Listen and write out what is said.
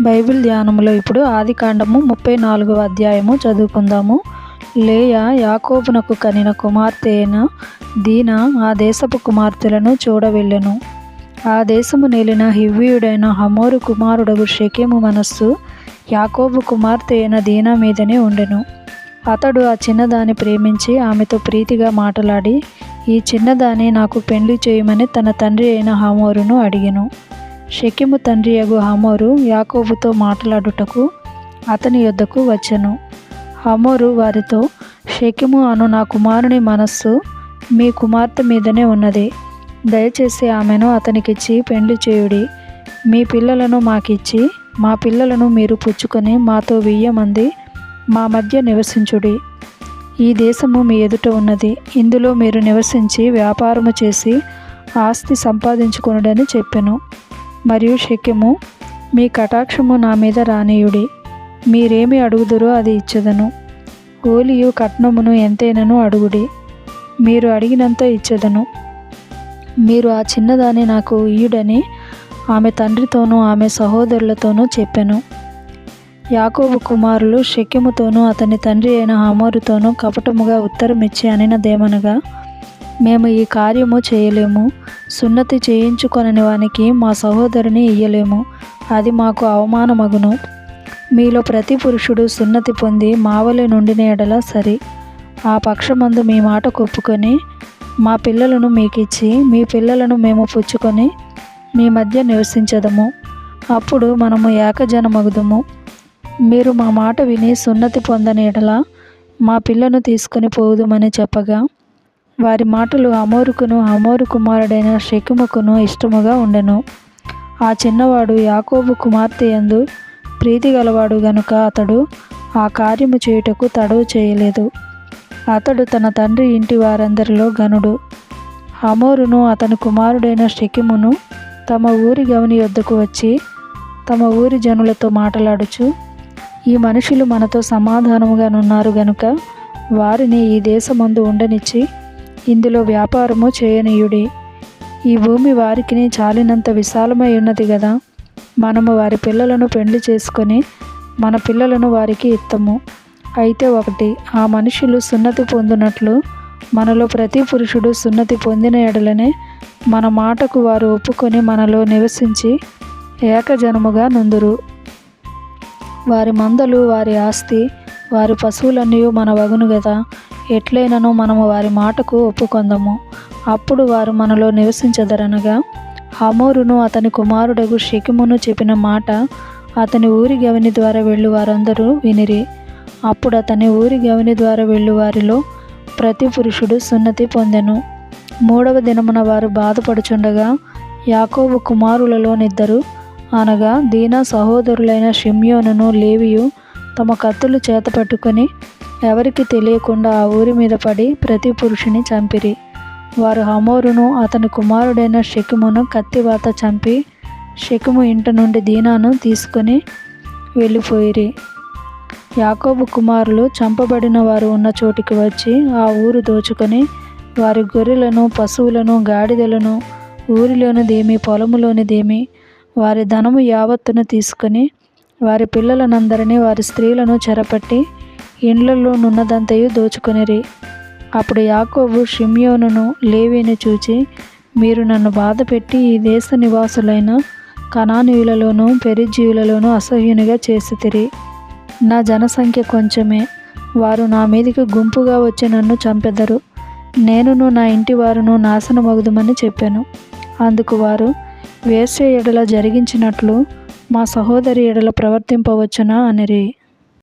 Bible ధ్యానంలో ఇప్పుడు ఆది కాండము ముప్పై నాలుగవ అధ్యాయము చదువుకుందాము. లేయ యాకోబునకు కనిన కుమార్తె అయిన దీన ఆ దేశపు కుమార్తెలను చూడవెళ్ళెను. ఆ దేశము నేలిన హివ్వీయుడైన హమోరు కుమారుడగు షకేము మనస్సు యాకోబు కుమార్తె అయిన దీనా మీదనే ఉండెను. అతడు ఆ చిన్నదాన్ని ప్రేమించి ఆమెతో ప్రీతిగా మాటలాడి ఈ చిన్నదాన్ని నాకు పెండ్లి చేయమని తన తండ్రి అయిన హమోరును అడిగెను. షెకెము తండ్రి యగు హమోరు యాకోబుతో మాట్లాడుటకు అతని యొద్దకు వచ్చెను. హమోరు వారితో షకిము అను నా కుమారుని మనస్సు మీ కుమార్తె మీదనే ఉన్నది. దయచేసి ఆమెను అతనికిచ్చి పెండ్లి చేయుడి. మీ పిల్లలను మాకిచ్చి మా పిల్లలను మీరు పుచ్చుకొని మాతో వెయ్యమంది మా మధ్య నివసించుడి. ఈ దేశము మీ ఎదుట ఉన్నది. ఇందులో మీరు నివసించి వ్యాపారము చేసి ఆస్తి సంపాదించుకొనుడని చెప్పెను. మరియు శక్యము మీ కటాక్షము నా మీద రానియుడి. మీరేమి అడుగుదురో అది ఇచ్చెదను. ఓలియు కట్నమును ఎంతైనను అడుగుడి. మీరు అడిగినంత ఇచ్చెదను. మీరు ఆ చిన్నదాన్ని నాకు ఇయ్యుడని ఆమె తండ్రితోనూ ఆమె సహోదరులతోనూ చెప్పాను. యాకోబు కుమారులు షెకెముతోనూ అతని తండ్రి అయిన హమోరుతోనూ కపటముగా ఉత్తరమిచ్చి అనినదేమనగా మేము ఈ కార్యము చేయలేము. సున్నతి చేయించుకొనని వానికి మా సహోదరుని ఇయ్యలేము. అది మాకు అవమానమగును. మీలో ప్రతి పురుషుడు సున్నతి పొంది మావలి నుండిన ఎడల సరి. ఆ పక్షమందు మీ మాట కొప్పుకొని మా పిల్లలను మీకిచ్చి మీ పిల్లలను మేము పుచ్చుకొని మీ మధ్య నివసించదము. అప్పుడు మనము ఏకజనమగుదము. మీరు మా మాట విని సున్నతి పొందని ఎడల మా పిల్లను తీసుకొని పోదుమని చెప్పగా వారి మాటలు అమోరుకును అమోరు కుమారుడైన షెకుముకును ఇష్టముగా ఉండెను. ఆ చిన్నవాడు యాకోబు కుమార్తె యందు ప్రీతి గలవాడు గనుక అతడు ఆ కార్యము చేయుటకు తడవు చేయలేదు. అతడు తన తండ్రి ఇంటి వారందరిలో గనుడు. హమోరును అతని కుమారుడైన షెకిమును తమ ఊరి గవని యొద్దకు వచ్చి తమ ఊరి జనులతో మాట్లాడుచు ఈ మనుషులు మనతో సమాధానముగానున్నారు గనుక వారిని ఈ దేశమందు ఉండనిచ్చి ఇందులో వ్యాపారము చేయనీయుడి. ఈ భూమి వారికిని చాలినంత విశాలమై ఉన్నది కదా మనము వారి పిల్లలను పెండ్లి చేసుకొని మన పిల్లలను వారికి ఇత్తము. అయితే ఒకటి ఆ మనుషులు సున్నతి పొందినట్లు మనలో ప్రతి పురుషుడు సున్నతి పొందిన ఎడలనే మన మాటకు వారు ఒప్పుకొని మనలో నివసించి ఏకజనముగా నుందురు. వారి మందలు వారి ఆస్తి వారి పశువులన్నీ మన వగును కదా ఎట్లయినను మనము వారి మాటకు ఒప్పుకొందము. అప్పుడు వారు మనలో నివసించదరనగా హమోరును అతని కుమారుడగు షెకిమును చెప్పిన మాట అతని ఊరి గవిని ద్వారా వెళ్ళు వారందరూ వినిరి. అప్పుడు అతని ఊరి గవిని ద్వారా వెళ్ళు వారిలో ప్రతి పురుషుడు సున్నతి పొందెను. మూడవ దినమున వారు బాధపడుచుండగా యాకోబు కుమారులలోనిద్దరు అనగా దీనా సహోదరులైన షిమ్యోనును లేవియు తమ కత్తులు చేత పట్టుకొని ఎవరికి తెలియకుండా ఆ ఊరి మీద పడి ప్రతి పురుషుని చంపిరి. వారు హమోరును అతని కుమారుడైన షెకుమును కత్తివాత చంపి షెకుము ఇంట నుండి దీనాను తీసుకొని వెళ్ళిపోయిరి. యాకోబు కుమారులు చంపబడిన వారు ఉన్న చోటికి వచ్చి ఆ ఊరు దోచుకొని వారి గొర్రెలను పశువులను గాడిదలను ఊరిలోనిదేమి పొలములోనిదేమి వారి ధనము యావత్తును తీసుకొని వారి పిల్లలనందరినీ వారి స్త్రీలను చెరపట్టి ఇండ్లలో నున్నదంతయు దోచుకొనిరి. అప్పుడు యాకోబు షిమ్యోనును లేవిని చూచి మీరు నన్ను బాధపెట్టి ఈ దేశ నివాసులైన కణానీయులలోనూ పెరిజీవులలోనూ అసహ్యునిగా చేసితిరి. నా జనసంఖ్య కొంచెమే. వారు నా మీదికి గుంపుగా వచ్చి నన్ను చంపెదరు. నేనును నా ఇంటి వారును నాశనమగుదుమని చెప్పాను. అందుకు వారు వేసే ఎడల జరిగించినట్లు మా సహోదరి ఎడల ప్రవర్తింపవచ్చునా? అనిరి.